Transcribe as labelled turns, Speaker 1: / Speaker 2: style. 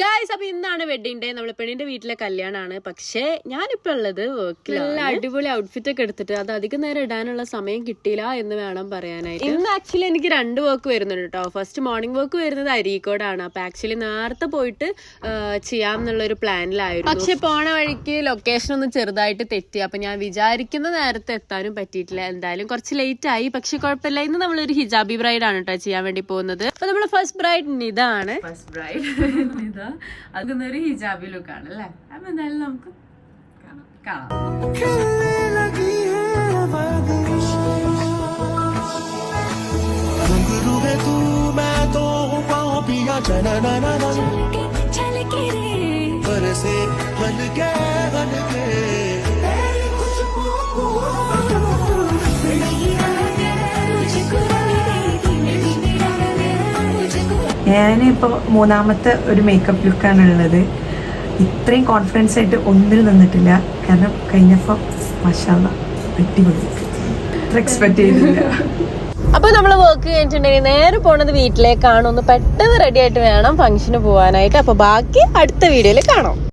Speaker 1: Guys അപ്പൊ ഇന്നാണ് wedding day നമ്മളെ പെണ്ണിന്റെ വീട്ടിലെ കല്യാണമാണ് പക്ഷേ ഞാനിപ്പോ ഉള്ളത് വർക്കിലാണ് നല്ല അടിപൊളി ഔട്ട്ഫിറ്റ് ഒക്കെ എടുത്തിട്ട് അത് അധികം നേരം ഇടാനുള്ള സമയം കിട്ടിയില്ല എന്ന് വേണം പറയാനായിട്ട്. ഇന്ന് ആക്ച്വലി എനിക്ക് രണ്ട് വർക്ക് വരുന്നുണ്ട് കേട്ടോ ഫസ്റ്റ് മോർണിംഗ് വർക്ക് വരുന്നത് അരീക്കോടാണ്. അപ്പൊ ആക്ച്വലി നേരത്തെ പോയിട്ട് ചെയ്യാം എന്നുള്ള ഒരു പ്ലാനിലായിരുന്നു പക്ഷെ പോണ വഴിക്ക് ലൊക്കേഷൻ ഒന്ന് ചെറുതായിട്ട് തെറ്റി. അപ്പൊ ഞാൻ വിചാരിക്കുന്ന നേരത്തെ എത്താനും പറ്റിയിട്ടില്ല. എന്തായാലും കുറച്ച് ലേറ്റ് ആയി. പക്ഷെ കുഴപ്പമില്ല. ഇന്ന് നമ്മളൊരു ഹിജാബി ബ്രൈഡ് ആണ് കേട്ടോ ചെയ്യാൻ വേണ്ടി പോകുന്നത്. അപ്പൊ നമ്മൾ ഫസ്റ്റ് ബ്രൈഡ് ഇതാണ് ഫസ്റ്റ് ബ്രൈഡ് ഇതാ അതൊരു ഹിജാബി ലുക്ക് ആണ് അല്ലേ അപ്പൊ എന്തായാലും നമുക്ക് കാണാം കാണാം
Speaker 2: घुंघरू है तू मैं तो हूँ
Speaker 3: ഞാനിപ്പോൾ മൂന്നാമത്തെ ഒരു മേക്കപ്പ് ലുക്കാണ് ഉള്ളത്. ഇത്രയും കോൺഫിഡൻസ് ആയിട്ട് ഒന്നിനും നിന്നിട്ടില്ല. കാരണം കഴിഞ്ഞപ്പോൾ മഷാല അടിപൊളി എക്സ്പെക്ട് ചെയ്തില്ല.
Speaker 1: അപ്പൊ നമ്മൾ വർക്ക് കഴിഞ്ഞിട്ടുണ്ടെങ്കിൽ നേരെ പോണത് വീട്ടിലേക്കാണ്. ഒന്ന് പെട്ടെന്ന് റെഡി ആയിട്ട് വേണം ഫംഗ്ഷന് പോവാനായിട്ട്. അപ്പൊ ബാക്കി അടുത്ത വീഡിയോയിൽ കാണാം.